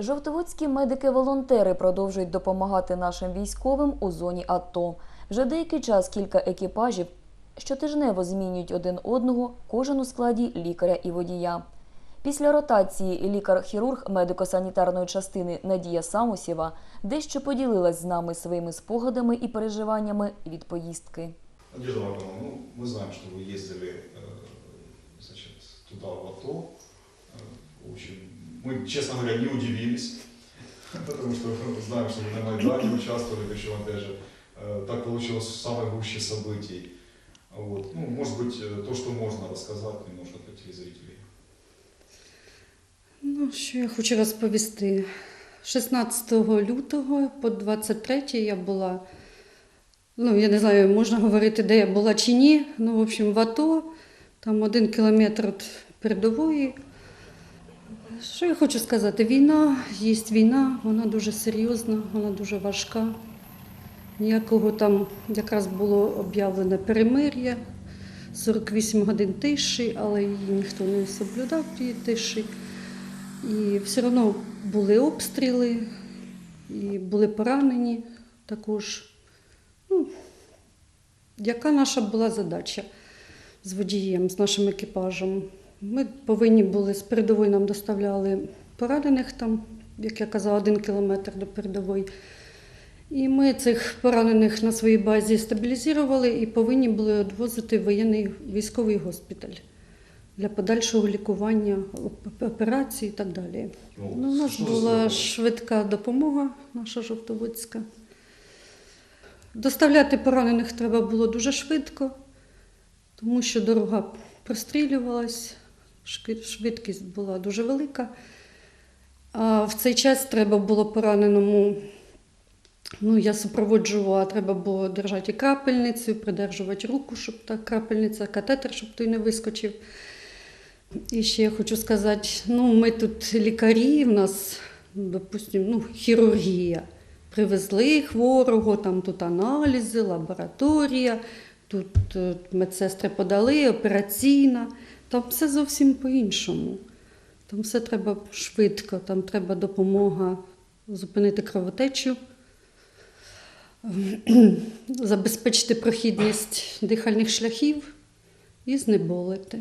Жовтоводські медики-волонтери продовжують допомагати нашим військовим у зоні АТО. Вже деякий час кілька екіпажів щотижнево змінюють один одного, кожен у складі лікаря і водія. Після ротації лікар-хірург медико-санітарної частини Надія Самусєва дещо поділилась з нами своїми спогадами і переживаннями від поїздки. Надежда Марковна, ну, мы знаем, что вы ездили э, значит, туда, в АТО. Э, В общем, мы, честно говоря, не удивились, потому что знаем, что вы на Майдане участвовали, причем, опять же, э, так получилось в самой гуще событий. Вот. Ну, может быть, э, то, что можно рассказать немножко для телезрителей. Ну, що я хочу розповісти. 16 лютого по 23 я була, ну, я не знаю, можна говорити, де я була чи ні. Ну, в общем, в АТО, там один кілометр від передової. Що я хочу сказати? Війна, є війна, вона дуже серйозна, вона дуже важка. Ніякого там якраз було об'явлене перемир'я, 48 годин тиші, але її ніхто не соблюдав тієї тиші. І все одно були обстріли, і були поранені також. Ну, яка наша була задача з водієм, з нашим екіпажем? Ми повинні були з передової нам доставляли поранених там, як я казала, один кілометр до передової. І ми цих поранених на своїй базі стабілізували і повинні були відвозити в воєнний військовий госпіталь для подальшого лікування, оп- операцій і так далі. Ну, у нас була швидка допомога, наша жовтоводська. Доставляти поранених треба було дуже швидко, тому що дорога прострілювалась, швидкість була дуже велика. А в цей час треба було пораненому, ну, я супроводжувала, треба було держати крапельницю, придержувати руку, щоб та крапельниця, катетер, щоб той не вискочив. І ще я хочу сказати, ну, ми тут лікарі, в нас, допустимо, ну, хірургія. Привезли хворого, там тут аналізи, лабораторія, тут е, медсестри подали, операційна. Там все зовсім по-іншому. Там все треба швидко, там треба допомога зупинити кровотечу, забезпечити прохідність дихальних шляхів і знеболити.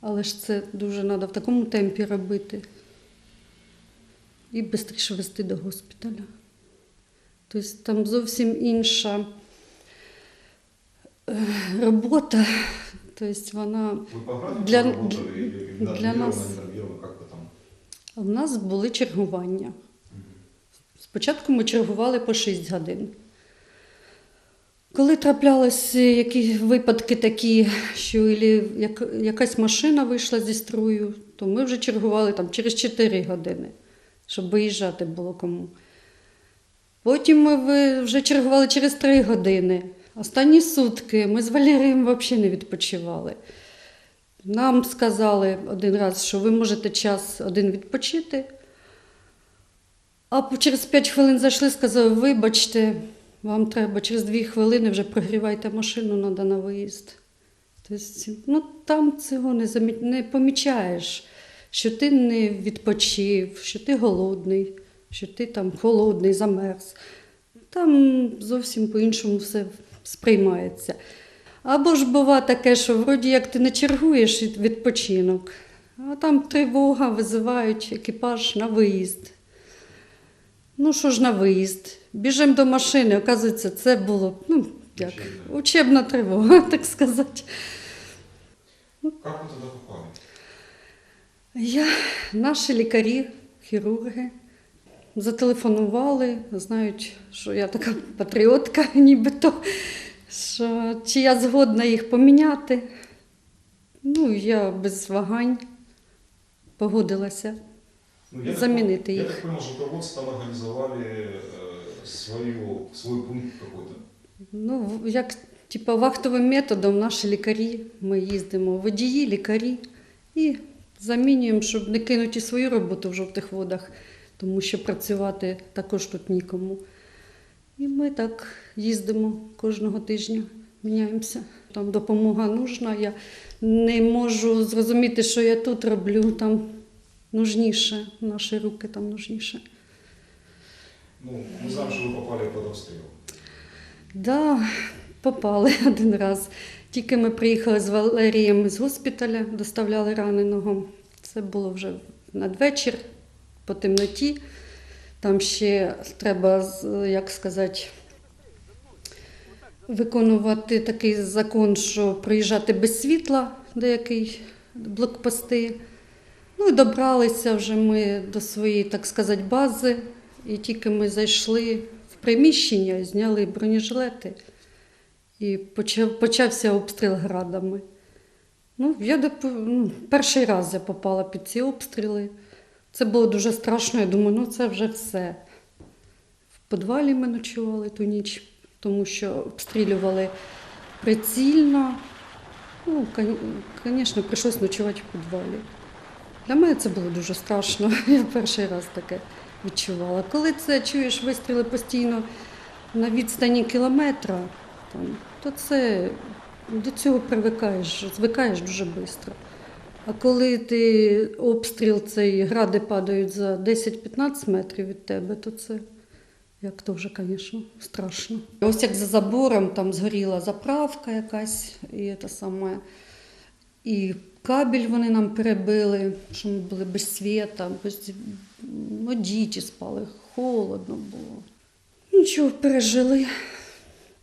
Але ж це дуже треба в такому темпі робити і швидше вести до госпіталя. Тобто там зовсім інша е, робота. Тобто вона Вы Для- для нас- в нас були чергування. Спочатку ми чергували по 6 годин. Коли траплялися які випадки такі, що як, якась машина вийшла зі строю, то ми вже чергували там через 4 години, щоб виїжджати було кому. Потім ми вже чергували через 3 години. Останні сутки ми з Валерієм взагалі не відпочивали. Нам сказали один раз, що ви можете час один відпочити. А через 5 хвилин зайшли, сказали, вибачте, вам треба через 2 хвилини вже прогрівайте машину, треба на виїзд. Тобто, ну, там цього не, замі... не помічаєш, що ти не відпочив, що ти голодний, що ти там холодний, замерз. Там зовсім по-іншому все сприймається. Або ж бува таке, що вроді як ти не чергуєш відпочинок, а там тривога, визивають екіпаж на виїзд. Ну що ж на виїзд? Біжимо до машини, оказується, це було ну, як, Учебна. тривога, так сказати. Как вы туда попали? Я, наші лікарі, хірурги зателефонували, знають, що я така патріотка, нібито, що чи я згодна їх поміняти. Ну, я без вагань погодилася. Ну, я так Заменить Я так понял, что руководство там организовали э, свою, пункт какой-то. Ну, як типу, вахтовим методом наші лікарі, ми їздимо, водії, лікарі і замінюємо, щоб не кинути свою роботу в жовтих водах, тому що працювати також тут нікому. І ми так їздимо кожного тижня, міняємося. Там допомога нужна. Я не можу зрозуміти, що я тут роблю. Там нужніше, наші руки там нужніше. Ну, знаем, что вы попали под обстрел. Да, попали один раз. Тільки ми приїхали з Валерієм з госпіталя, доставляли раненого. Це було вже надвечір, по темноті. Там ще треба, як сказати, виконувати такий закон, що приїжджати без світла, деякий блокпости. Ну і добралися вже ми до своєї, так сказати, бази. І тільки ми зайшли в приміщення, зняли бронежилети і почав, почався обстріл градами. Ну, я доп- ну, перший раз я попала під ці обстріли. Це було дуже страшно. Я думаю, ну це вже все. В підвалі ми ночували ту ніч, тому що обстрілювали прицільно. Ну, звісно, прийшлось ночувати в підвалі. Для мене це було дуже страшно. Я перший раз таке відчувала. Коли це чуєш вистріли постійно на відстані кілометра, то це до цього привикаєш, звикаєш дуже швидко. А коли ти обстріл цей гради падають за 10-15 метрів від тебе, то це як то вже, звісно, страшно. Ось як за забором там згоріла заправка якась, і те саме. І кабель вони нам перебили, що ми були без світа, без ну, діти спали, холодно було. Нічого, пережили.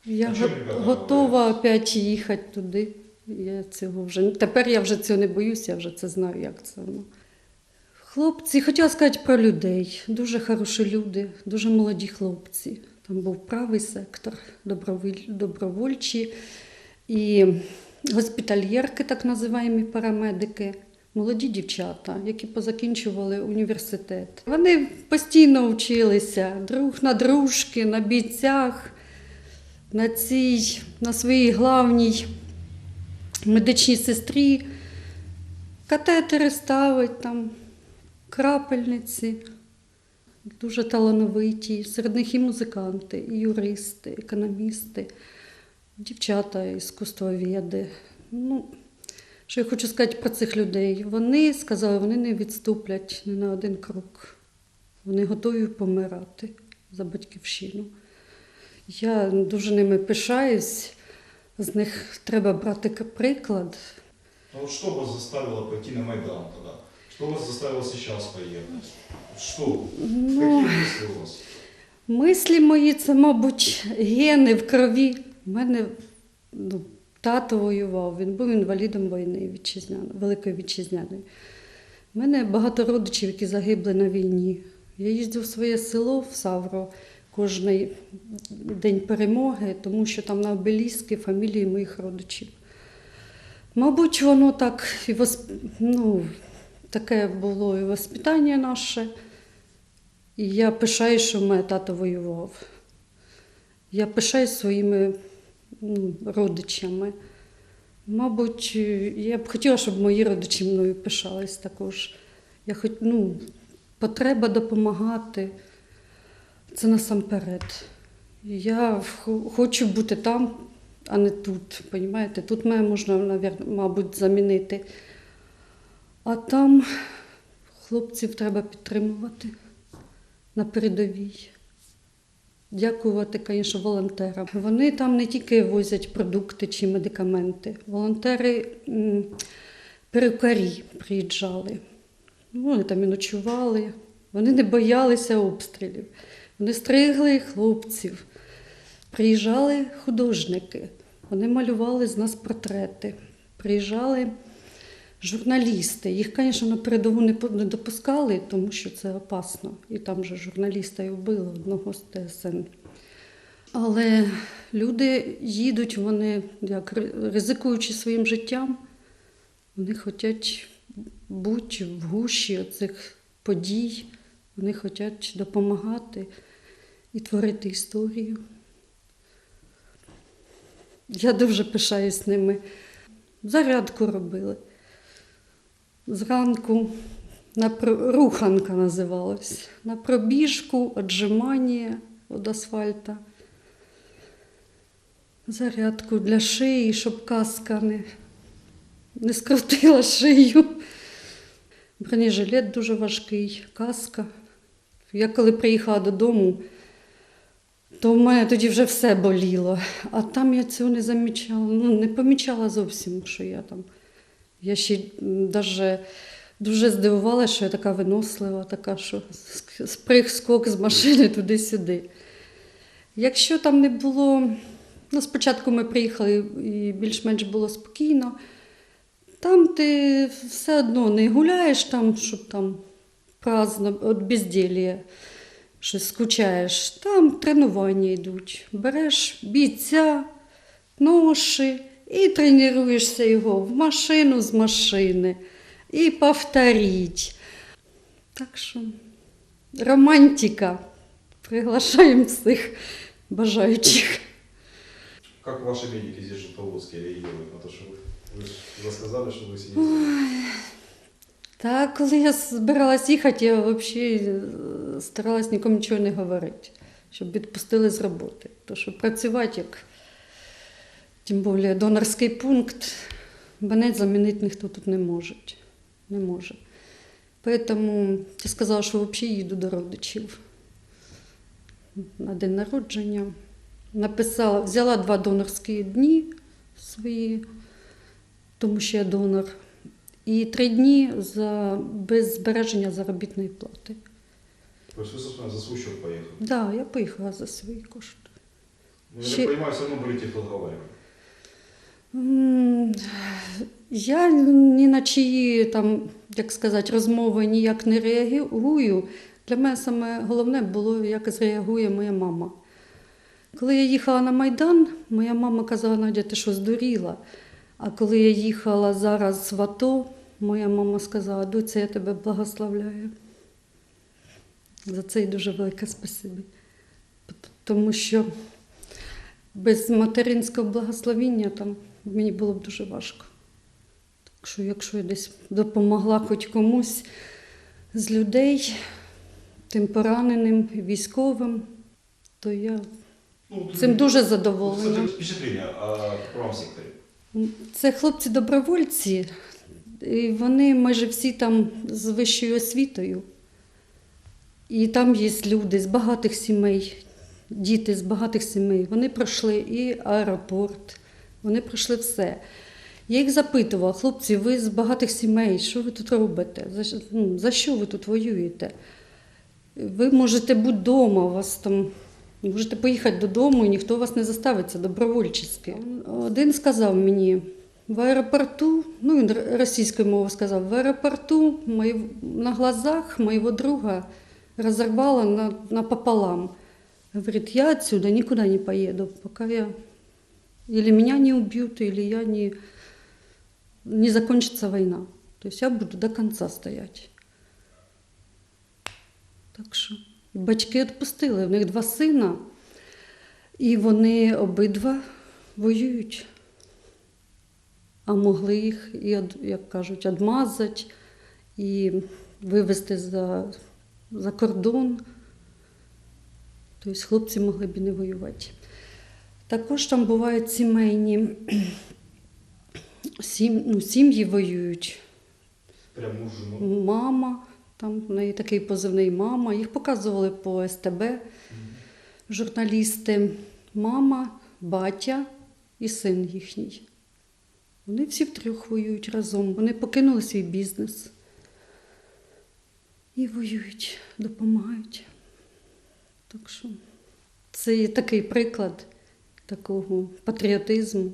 Я го- готова опять їхати туди. Я цього вже тепер я вже цього не боюся, я вже це знаю, як це воно. Хлопці, хотіла сказати про людей. Дуже хороші люди, дуже молоді хлопці. Там був правий сектор, добровольчі і госпітальєрки, так називаємо парамедики, молоді дівчата, які позакінчували університет. Вони постійно вчилися друг на дружки, на бійцях, на цій, на своїй главній медичній сестрі. Катетери ставить там, крапельниці. Дуже талановиті. Серед них і музиканти, і юристи, економісти, дівчата, іскусствоведи. Ну, що я хочу сказати про цих людей? Вони сказали, вони не відступлять ні на один крок. Вони готові помирати за батьківщину. Я дуже ними пишаюсь. З них треба брати приклад. Ну что вас заставило пойти на Майдан тогда? Что вас заставило сейчас поехать? Что? Ну, Какие мысли у вас? Мислі мої це, мабуть, гени в крові. У мене ну, тато воював, він був інвалідом війни вітчизняної, Великої вітчизняної. У мене багато родичів, які загибли на війні. Я їздив в своє село в Савро кожний день перемоги, тому що там на обеліскі фамілії моїх родичів. Мабуть, воно так і восп... ну, таке було і воспитання наше. І я пишаю, що в мене тато воював. Я пишаюсь своїми ну, родичами. Мабуть, я б хотіла, щоб мої родичі мною пишались також. Я хоч, ну, потреба допомагати це насамперед. Я хочу бути там, а не тут. Понімаєте? Тут мене можна, мабуть, замінити. А там хлопців треба підтримувати на передовій. Дякувати, звісно, волонтерам. Вони там не тільки возять продукти чи медикаменти. Волонтери перукарі приїжджали. Ну, Вони там і ночували. Вони не боялися обстрілів. Вони стригли хлопців. Приїжджали художники. Вони малювали з нас портрети. Приїжджали журналісти. Їх, звісно, на передову не допускали, тому що це опасно. І там же журналіста і вбили одного з ТСН. Але люди їдуть, вони, як ризикуючи своїм життям, вони хочуть бути в гущі цих подій, вони хочуть допомагати і творити історію. Я дуже пишаюсь ними. Зарядку робили. Зранку на руханка називалась. На пробіжку, отжимання від асфальта. Зарядку для шиї, щоб каска не, не скрутила шию. Бронежилет дуже важкий, каска. Я коли приїхала додому, то в мене тоді вже все боліло. А там я цього не замічала, ну не помічала зовсім, що я там. Я ще навіть дуже здивувалася, що я така винослива, така, що сприг скок з машини туди-сюди. Якщо там не було, ну спочатку ми приїхали і більш-менш було спокійно, там ти все одно не гуляєш там, щоб там праздно, от безділля, щось скучаєш. Там тренування йдуть. Береш бійця, ноші і тренуєшся його в машину з машини. І повторіть. Так що романтика. Приглашаємо всіх бажаючих. Как ваши медики здесь в Желтоводске реагируют на то, что вы, вы же рассказали, что вы сидите? Та коли я збиралась їхати, я взагалі старалась нікому нічого не говорити, щоб відпустили з роботи. Тому що працювати як, тим більше донорський пункт, мене замінити ніхто тут не може. Не може. Тому я сказала, що взагалі їду до родичів на день народження. Написала, взяла два донорські дні свої, тому що я донор. І три дні за, без збереження заробітної плати. То есть собственно, за свой счет поехали? Так, да, я поїхала за свої кошти. Ну, я Ще- так понимаю, все их разговаривать. М, Я ні на чиї там, як сказати, розмови ніяк не реагую. Для мене саме головне було, як зреагує моя мама. Коли я їхала на Майдан, моя мама казала, Надя, ти що здуріла? А коли я їхала зараз в АТО, моя мама сказала, доця, я тебе благословляю. За це й дуже велике спасибі. Тому що без материнського благословіння там мені було б дуже важко. Так що, якщо я десь допомогла хоч комусь з людей, тим пораненим, військовим, то я Ну, цим дуже Кстати, задоволена. впечатление о правом секторе. Це хлопці-добровольці, і вони майже всі там з вищою освітою. І там є люди з багатих сімей, діти з багатих сімей. Вони пройшли і аеропорт, вони пройшли все. Я їх запитувала, хлопці, ви з багатих сімей, що ви тут робите? За, ну, що ви тут воюєте? Ви можете бути вдома, у вас там можете поїхати додому, і ніхто вас не заставить, це добровольчески. Один сказав мені, в аеропорту, ну він російською мовою сказав, в аеропорту на глазах моего друга разорвало на, напополам. Говорит, я отсюда никуда не поеду, пока я... Или меня не убьют, или я не, не закончится война. То есть я буду до конца стоять. Так і батьки відпустили. В них два сина, і вони обидва воюють. А могли їх, і, як кажуть, відмазати і вивезти за, за кордон. Тобто хлопці могли б і не воювати. Також там бувають сімейні сім, ну, сім'ї воюють. Прям муж. Мама, там в неї такий позивний мама. Їх показували по СТБ журналісти. Мама, батя і син їхній. Вони всі втрьох воюють разом. Вони покинули свій бізнес. І воюють, допомагають. Так що це є такий приклад такого патріотизму.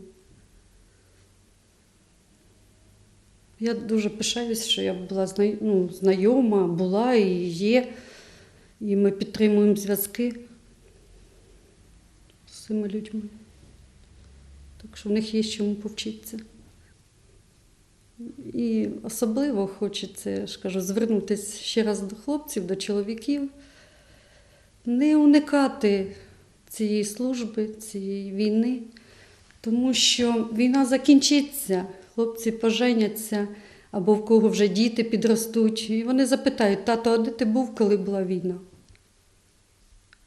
Я дуже пишаюсь, що я була ну, знайома, була і є. І ми підтримуємо зв'язки з цими людьми. Так що в них є чому повчитися. І особливо хочеться, я звернутися ще раз до хлопців, до чоловіків, не уникати цієї служби, цієї війни, тому що війна закінчиться, хлопці поженяться, або в кого вже діти підростуть. І вони запитають, тато, а де ти був, коли була війна?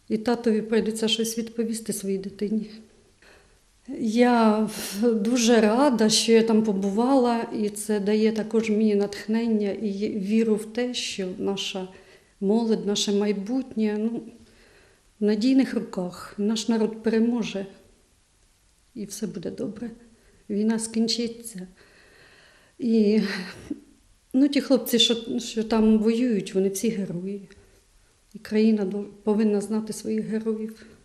І татові прийдеться щось відповісти своїй дитині. Я дуже рада, що я там побувала, і це дає також мені натхнення і віру в те, що наша молодь, наше майбутнє ну, в надійних руках. Наш народ переможе і все буде добре. Війна скінчиться. І ну, ті хлопці, що, що там воюють, вони всі герої. І країна повинна знати своїх героїв.